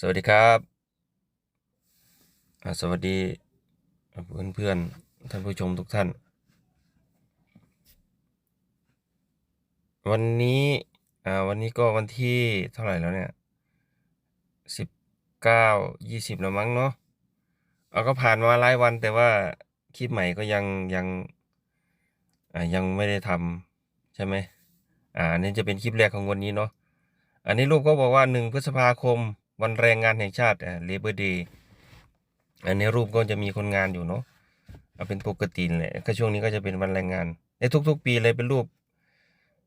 สวัสดีครับอ่าสวัสดีเพื่อนเพื่อนท่านผู้ชมทุกท่าน วันนี้อ่าวันนี้ก็วันที่เท่าไหร่แล้วเนี่ยสิบเก้ายี่สิบแล้วมั้งเนาะเอาก็ผ่านมาหลายวันแต่ว่าคลิปใหม่ก็ยังยังอ่ายังไม่ได้ทำใช่ไหมอ่าอันนี้จะเป็นคลิปแรกของวันนี้เนาะอันนี้รูปก็บอกว่าหนึ่งพฤษภาคม วันแรงงานแห่งชาติอ่า Labor Day อันนี้รูปก็จะมีคนงานอยู่เนาะเอาเป็นปกติแหละก็ช่วงนี้ก็จะเป็นวันแรงงาน ในทุก ๆ ปีเลยเป็นรูป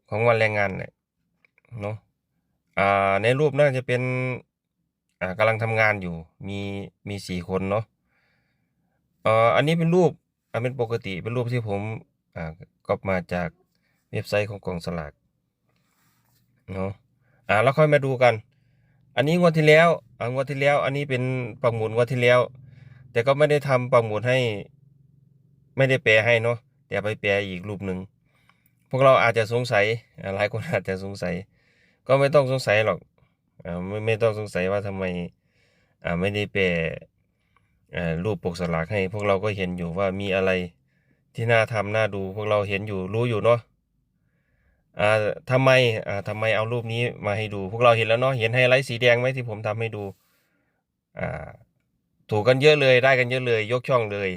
ของวันแรงงานแหละเนาะอ่าในรูปน่าจะเป็นอ่ากำลังทำงานอยู่มีมีสี่คนเนาะอ่ออันนี้เป็นรูปอ่าเป็นปกติเป็นรูปที่ผมอ่าก๊อปมาจากเว็บไซต์ของกองสลากเนาะอ่าแล้วค่อยมาดูกัน อันนี้งวดที่แล้วอ่างวดที่แล้ว อันนี้เป็นปักหมุดงวดที่แล้ว แต่ก็ไม่ได้ทำปักหมุดให้ ไม่ได้แปลให้เนาะแต่ไปแปลอีกรูปหนึ่งพวกเราอาจจะสงสัยหลายคนอาจจะสงสัย ก็ไม่ต้องสงสัยหรอกอ่าไม่ไม่ต้องสงสัยว่าทำไมอ่าไม่ได้แปลอ่ารูปปกสลากให้ พวกเราก็เห็นอยู่ว่ามีอะไรที่น่าทำน่าดู พวกเราเห็นอยู่รู้อยู่เนาะ อ่าทำไมอ่าทำไมเอารูปนี้มาให้ดู พวกเราเห็นแล้วเนาะเห็นไฮไลท์สีแดงไหมที่ผมทำให้ดูอ่าถูกกันเยอะเลยได้กันเยอะเลย ยกช่องเลย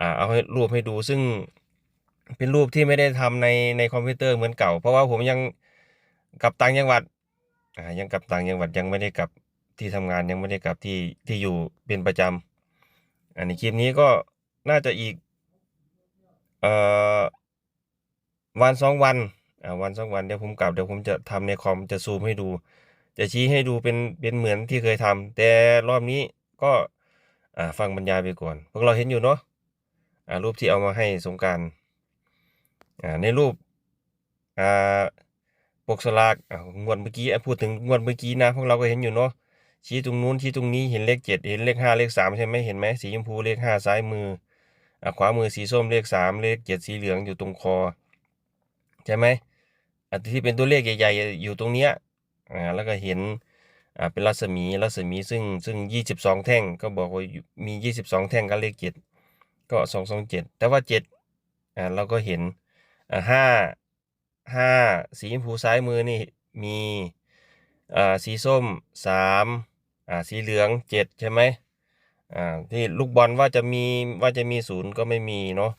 อ่าเอาให้รูปให้ดูซึ่งเป็นรูปที่ไม่ได้ทำในในคอมพิวเตอร์เหมือนเก่า เพราะว่าผมยังกลับต่างจังหวัดอ่ายังกลับต่างจังหวัดยังไม่ได้กลับที่ทำงานยังไม่ได้กลับที่ที่อยู่เป็นประจำอันนี้คลิปนี้ก็น่าจะอีกเอ่อวันสองวัน วันสองวันเดี๋ยวผมกลับเดี๋ยวผมจะทำในคอมจะซูมให้ดู จะชี้ให้ดูเป็นเป็นเหมือนที่เคยทำแต่รอบนี้ก็อ่าฟังบรรยายไปก่อน พวกเราเห็นอยู่เนาะอ่ารูปที่เอามาให้สงการอ่าในรูปอ่าปกสลากงวดเมื่อกี้พูดถึงงวดเมื่อกี้นะพวกเราก็เห็นอยู่เนาะชี้ตรงนู้นชี้ตรงนี้เห็นเลขเจ็ดเห็นเลขห้าเลขสามใช่ไหมเห็นไหมสีชมพูเลขห้าซ้ายมืออ่าขวามือสีส้มเลขสามเลขเจ็ดสีเหลืองอยู่ตรงคอ ใช่ไหม ที่เป็นตัวเลขใหญ่ ๆ อยู่ตรงเนี้ยอ่าแล้วก็เห็นอ่าเป็นรัศมีรัศมีซึ่งซึ่งยี่สิบสองแท่งก็บอกว่ามียี่สิบสองแท่งก็เลขเจ็ดก็สองสองเจ็ดแต่ว่าเจ็ดอ่าเราก็เห็นอ่าห้าห้าสีชมพูซ้ายมือนี่มีอ่าสีส้มสามอ่าสีเหลืองเจ็ดใช่ไหมอ่าที่ลูกบอลว่าจะมีว่าจะมีศูนย์ก็ไม่มีเนาะ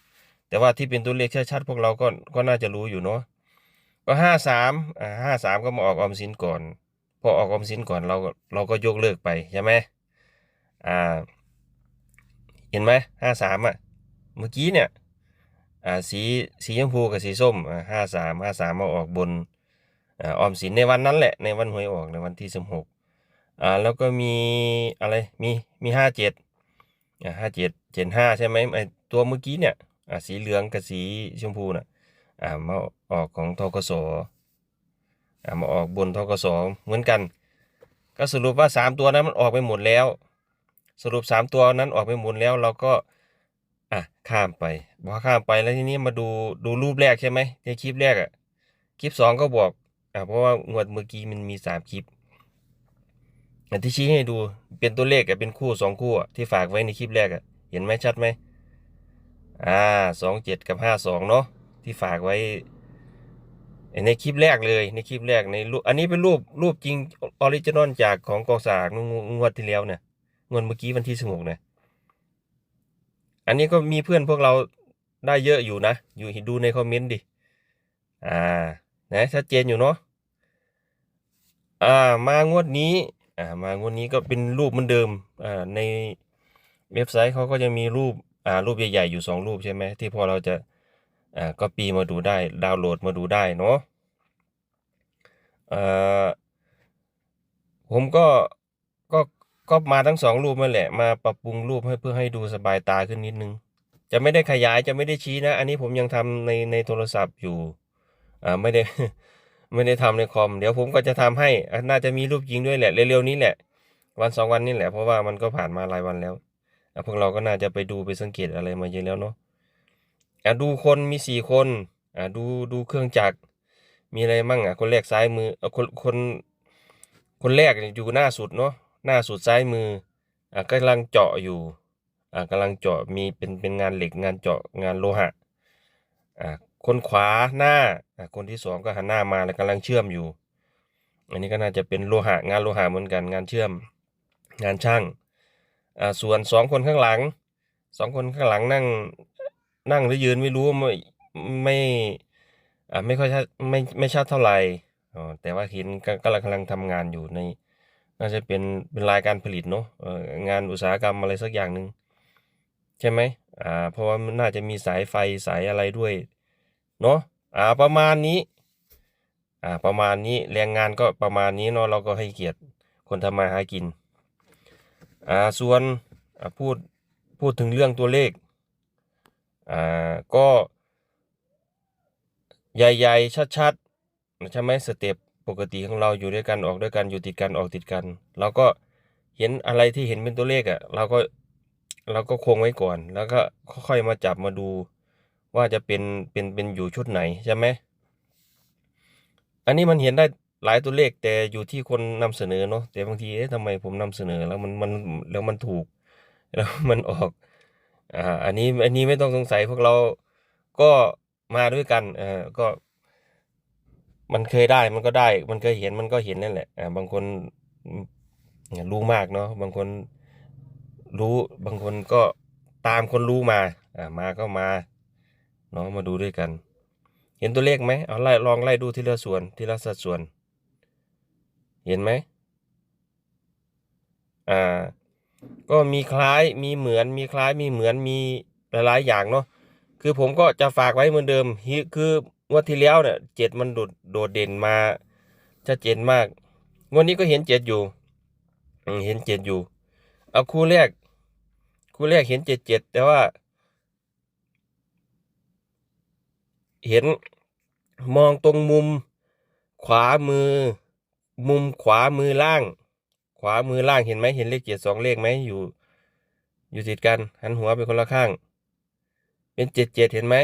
แต่ว่าที่เป็นตัวเลขชัดๆพวกเราก็ก็น่าจะรู้อยู่เนาะ ก็ห้าสามอ่าห้าสามก็มาออกออมสินก่อน พอออกออมสินก่อนเราเราก็ยกเลิกไปใช่ไหมอ่า เห็นไหมห้าสามอะ เมื่อกี้เนี่ยอ่าสีสีชมพูกับสีส้มอ่าห้าสามห้าสามมาออกบนอ่าออมสินในวันนั้นแหละในวันหวยออกในวันที่สิบหกอ่าแล้วก็มีอะไรมีมีห้าเจ็ดอ่าห้าเจ็ดเจ็ดห้าใช่ไหมไอตัวเมื่อกี้เนี่ยอ่าสีเหลืองกับสีชมพูน่ะอ่า มาออกของทกสอ่ามาออกบนทกสเหมือนกัน ก็สรุปว่าสามตัวนั้นมันออกไปหมดแล้ว สรุปสามตัวนั้นออกไปหมดแล้วเราก็อะข้ามไปพอข้ามไปแล้วทีนี้มาดูดูรูปแรกใช่ไหมในคลิปแรกอะคลิปสองก็บอกอ่าเพราะว่างวดเมื่อกี้มันมีสามคลิปอันที่ชี้ให้ดูเป็นตัวเลขอะเป็นคู่สองคู่ที่ฝากไว้ในคลิปแรกอะเห็นไหมชัดไหมอ่าสองเจ็ดกับห้าสองเนาะ ที่ฝากไว้ ในคลิปแรกเลยในคลิปแรกในรูปอันนี้เป็นรูปรูปจริงออริจินอลจากของกองสากงวงวดที่แล้วเนี่ยงวดเมื่อกี้วันที่สิบหกเนี่ยอันนี้ก็มีเพื่อนพวกเราได้เยอะอยู่นะ อยู่ดูในคอมเมนต์ดิ อ่า นะชัดเจนอยู่เนาะ อ่ามางวดนี้ อ่ามางวดนี้ก็เป็นรูปเหมือนเดิม อ่า ในเว็บไซต์เขาก็จะมีรูป อ่า รูปใหญ่ๆอยู่สองรูปใช่ไหมที่พอเราจะ อ่าก็ปีมาดูได้ดาวน์โหลดมาดูได้เนาะอ่อผมก็ก็ก็มาทั้งสองรูปนั่นแหละ มาปรับปรุงรูปให้เพื่อให้ดูสบายตาขึ้นนิดนึง จะไม่ได้ขยายจะไม่ได้ชี้นะ อันนี้ผมยังทำในในโทรศัพท์อยู่อ่าไม่ได้ไม่ได้ทำในคอม เดี๋ยวผมก็จะทำให้ น่าจะมีรูปจริงด้วยแหละเร็วๆนี้แหละ วันสองวันนี้แหละเพราะว่ามันก็ผ่านมาหลายวันแล้วพวกเราก็น่าจะไปดูไปสังเกตอะไรมาเยอะแล้วเนาะ อะดูคนมีสี่คนอะดูดูเครื่องจักรมีอะไรมั่งอะคนแรกซ้ายมือเออคนคนคนแรกเนี่ยอยู่หน้าสุดเนาะหน้าสุดซ้ายมืออ่ากำลังเจาะอยู่อ่ากำลังเจาะมีเป็นเป็นงานเหล็กงานเจาะงานโลหะอ่าคนขวาหน้าอ่าคนที่สองก็หันหน้ามาแล้วกำลังเชื่อมอยู่ อันนี้ก็น่าจะเป็นโลหะงานโลหะเหมือนกันงานเชื่อม งานช่างอ่าส่วนสองคนข้างหลังสองคนข้างหลังนั่ง นั่งหรือยืนไม่รู้ไม่ไม่อ่าไม่ค่อยชัดไม่ไม่ชัดเท่าไหร่อ๋อแต่ว่าเห็นกำลังกำลังทำงานอยู่ใน น่าจะเป็นเป็นรายการผลิตเนาะงานอุตสาหกรรมอะไรสักอย่างหนึ่งใช่ไหมอ่าเพราะว่ามันน่าจะมีสายไฟสายอะไรด้วยเนาะอ่าประมาณนี้อ่าประมาณนี้แรงงานก็ประมาณนี้เนาะเราก็ให้เกียรติคนทำมาหากินอ่าส่วนอ่าพูดพูดถึงเรื่องตัวเลข อ่าก็ใหญ่ๆชัดๆใช่ไหมสเต็ปปกติของเราอยู่ด้วยกันออกด้วยกันอยู่ติดกันออกติดกันเราก็เห็นอะไรที่เห็นเป็นตัวเลขอะ่ะเราก็เราก็คงไว้ก่อน แล้วก็ค่อยๆมาจับมาดูว่าจะเป็นเป็นเป็นอยู่ชุดไหนใช่ไหมอันนี้มันเห็นได้หลายตัวเลขแต่อยู่ที่คนนำเสนอเนาะแต่บางทีเอ๊ะทำไมผมนำเสนอแล้วมันมันแล้วมันถูก แล้วมันออก อ่าอันนี้อันนี้ไม่ต้องสงสัยพวกเราก็มาด้วยกันเออก็ มันเคยได้มันก็ได้ มันเคยเห็นมันก็เห็นนั่นแหละอ่าบางคนรู้มากเนาะบางคนรู้บางคนก็ตามคนรู้มาอ่ามาก็มาเนาะมาดูด้วยกัน เห็นตัวเลขไหมเอาไล่ลองไล่ดูทีละส่วนทีละสัดส่วน เห็นไหมอ่า ก็มีคล้ายมีเหมือนมีคล้ายมีเหมือนมีหลายๆอย่างเนาะคือผมก็จะฝากไว้เหมือนเดิมคืองวดที่แล้วเนี่ยเจ็ดมันโดดโดดเด่นมาชัดเจนมากงวดนี้ก็เห็นเจ็ดอยู่เห็นเจ็ดอยู่ เอาคู่แรก คู่แรกเห็นเจ็ดเจ็ดแต่ว่า เห็นมองตรงมุม ขวามือ มุมขวามือล่าง ขวามือล่างเห็นไหมเห็นเลขเจ็ดสองเลขไหมอยู่ อยู่ติดกัน หันหัวไปคนละข้าง เป็นเจ็ดเจ็ดเห็นไหม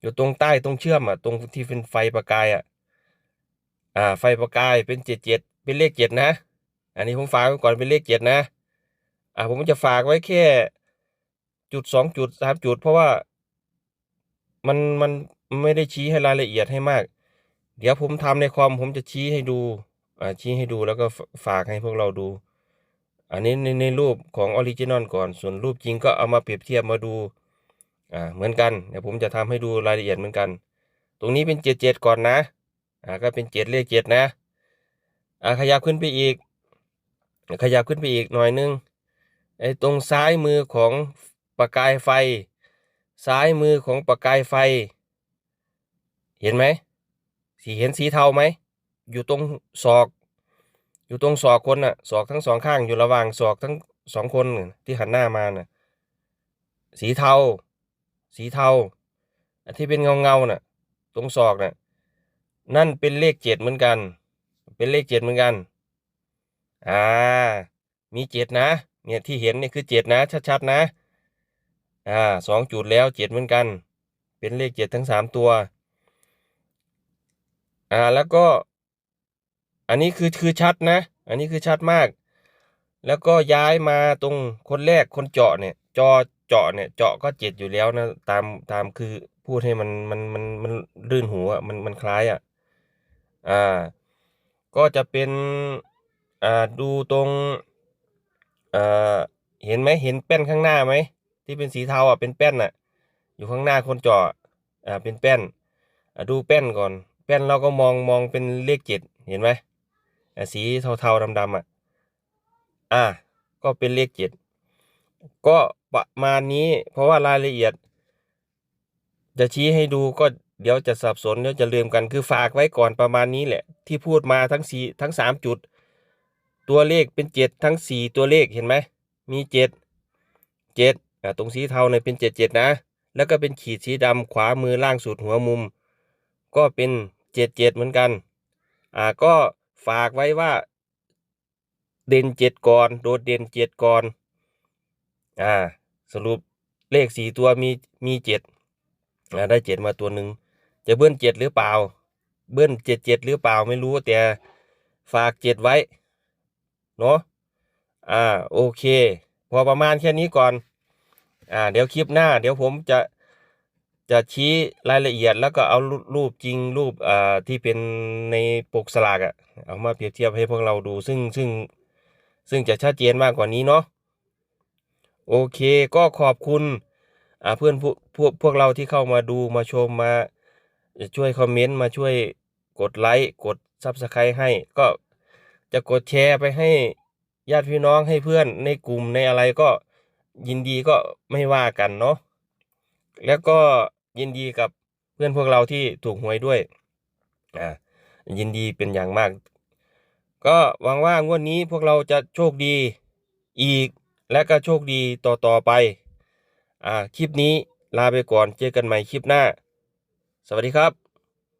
อยู่ตรงใต้ตรงเชื่อมอะตรงที่เป็นไฟประกายอะอ่า ไฟประกายเป็นเจ็ดเจ็ดเป็นเลขเจ็ดนะ อันนี้ผมฝากไว้ก่อนเป็นเลขเจ็ดนะ อ่าผมจะฝากไว้แค่จุดสองจุดสามจุด เพราะว่ามันมันไม่ได้ชี้ให้รายละเอียดให้มาก เดี๋ยวผมทำในคอมผมจะชี้ให้ดู ชี้ให้ดูแล้วก็ฝากให้พวกเราดู อันนี้ในในรูปของออริจินอลก่อน ส่วนรูปจริงก็เอามาเปรียบเทียบมาดูอ่าเหมือนกันเดี๋ยวผมจะทำให้ดูรายละเอียดเหมือนกัน ตรงนี้เป็นเจ็ดเจ็ดก่อนนะอ่าก็เป็นเจ็ดเลขเจ็ดนะอ่าขยับขึ้นไปอีก ขยับขึ้นไปอีกหน่อยนึงไอ้ตรงซ้ายมือของประกายไฟ ซ้ายมือของประกายไฟ เห็นไหมสีเห็นสีเทาไหม อยู่ตรงศอก อยู่ตรงศอกคนน่ะศอกทั้งสองข้างอยู่ระหว่างศอกทั้งสองคนที่หันหน้ามาน่ะสีเทา สีเทาที่เป็นเงาเงาน่ะ ตรงศอกน่ะนั่นเป็นเลขเจ็ดเหมือนกัน เป็นเลขเจ็ดเหมือนกันอ่ามีเจ็ดนะ เนี่ยที่เห็นเนี่ยคือเจ็ดนะ ชัดๆนะอ่าสองจุดแล้วเจ็ดเหมือนกัน เป็นเลขเจ็ดทั้งสามตัวอ่าแล้วก็ อันนี้คือคือชัดนะ อันนี้คือชัดมาก แล้วก็ย้ายมาตรงคนแรกคนเจาะเนี่ย จอเจาะเนี่ยเจาะก็เจ็ดอยู่แล้วนะตามตามคือพูดให้มันมันมันมันรื่นหูอะมันมันคล้ายอะอ่า ก็จะเป็นอ่าดูตรงอ่าเห็นไหมเห็นแป้นข้างหน้าไหมที่เป็นสีเทาอะเป็นแป้นอะ อยู่ข้างหน้าคนเจาะอ่าเป็นแป้นอ่าดูแป้นก่อน แป้นเราก็มองมองเป็นเลขเจ็ดเห็นไหม สีเทาๆดำๆอะ อ่า ก็เป็นเลขเจ็ดก็ประมาณนี้ เพราะว่ารายละเอียด จะชี้ให้ดูก็เดี๋ยวจะสับสนเดี๋ยวจะลืมกันคือฝากไว้ก่อนประมาณนี้แหละ ที่พูดมาทั้งสีทั้งสามจุด ตัวเลขเป็นเจ็ดทั้งสี่ตัวเลขเห็นไหมมีเจ็ดเจ็ดอ่าตรงสีเทาเนี่ยเป็นเจ็ดเจ็ดนะ แล้วก็เป็นขีดสีดำขวามือล่างสุดหัวมุม ก็เป็นเจ็ดเจ็ดเหมือนกัน อ่าก็ ฝากไว้ว่า เด่นเจ็ดก่อน โดดเด่นเจ็ดก่อน อ่า สรุปเลขสี่ตัวมีมีเจ็ดอ่าได้เจ็ดมาตัวหนึ่งจะเบิ้ลเจ็ดหรือเปล่า เบิ้ลเจ็ดเจ็ดหรือเปล่าไม่รู้แต่ฝากเจ็ดไว้ เนาะอ่าโอเค พอประมาณแค่นี้ก่อน อ่า เดี๋ยวคลิปหน้า เดี๋ยวผมจะ จะชี้รายละเอียดแล้วก็เอารูปจริงรูปที่เป็นในปกสลากอะเอามาเปรียบเทียบให้พวกเราดูซึ่งซึ่งซึ่งจะชัดเจนมากกว่านี้เนาะโอเคก็ขอบคุณเพื่อนพวกพวกพวกเราที่เข้ามาดูมาชมมาช่วยคอมเมนต์มาช่วยกดไลค์กดซับสไครต์ให้ ก็จะกดแชร์ไปให้ญาติพี่น้องให้เพื่อนในกลุ่มในอะไรก็ยินดีก็ไม่ว่ากันเนาะแล้วก็ ยินดีกับเพื่อนพวกเราที่ถูกหวยด้วยอ่ายินดีเป็นอย่างมาก ก็หวังว่างวดนี้พวกเราจะโชคดีอีกและก็โชคดีต่อต่อไปอ่าคลิปนี้ลาไปก่อนเจอกันใหม่คลิปหน้า สวัสดีครับ